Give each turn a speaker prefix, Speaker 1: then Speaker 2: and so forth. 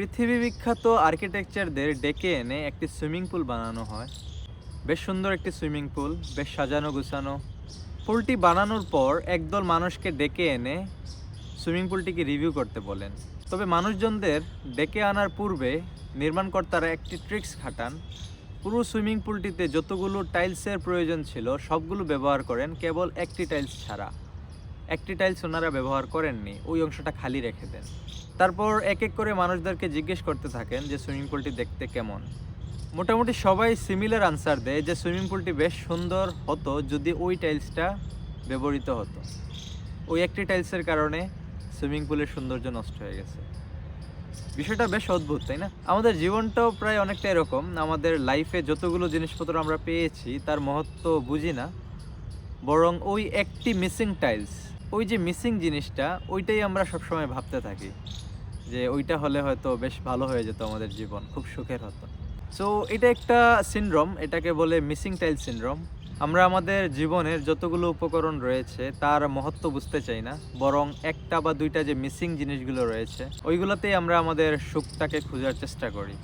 Speaker 1: পৃথিবী বিখ্যাত আর্কিটেকচারদের ডেকে এনে একটি সুইমিং পুল বানানো হয়। বেশ সুন্দর একটি সুইমিং পুল, বেশ সাজানো গুছানো। পুলটি বানানোর পর একদল মানুষকে ডেকে এনে সুইমিং পুলটিকে রিভিউ করতে বলেন। তবে মানুষজনদের ডেকে আনার পূর্বে নির্মাণকর্তারা একটি ট্রিক্স খাটান। পুরো সুইমিং পুলটিতে যতগুলো টাইলসের প্রয়োজন ছিল, সবগুলো ব্যবহার করেন, কেবল একটি টাইলস ছাড়া। একটি টাইলস ওনারা ব্যবহার করেননি, ওই অংশটা খালি রেখে দেন। তারপর এক এক করে মানুষদেরকে জিজ্ঞেস করতে থাকেন যে সুইমিং পুলটি দেখতে কেমন। মোটামুটি সবাই সিমিলার আনসার দেয় যে সুইমিং পুলটি বেশ সুন্দর হতো যদি ওই টাইলসটা ব্যবহৃত হতো। ওই একটি টাইলসের কারণে সুইমিং পুলের সৌন্দর্য নষ্ট হয়ে গেছে। বিষয়টা বেশ অদ্ভুত, তাই না? আমাদের জীবনটাও প্রায় অনেকটা এরকম। আমাদের লাইফে যতগুলো জিনিসপত্র আমরা পেয়েছি, তার মহত্ব বুঝি না। বরং ওই একটি মিসিং টাইলস ওই যে মিসিং জিনিসটা, ওইটাই আমরা সবসময় ভাবতে থাকি। যে ওইটা হলে হয়তো বেশ ভালো হয়ে যেত আমাদের জীবন, খুব সুখের হতো। সো এটা একটা সিনড্রোম এটাকে বলে মিসিং টাইল সিনড্রোম আমরা আমাদের জীবনের যতগুলো উপকরণ রয়েছে, তার মহত্ব বুঝতে চাই না। বরং একটা বা দুইটা যে মিসিং জিনিসগুলো রয়েছে, ওইগুলোতেই আমরা আমাদের সুখটাকে খোঁজার চেষ্টা করি।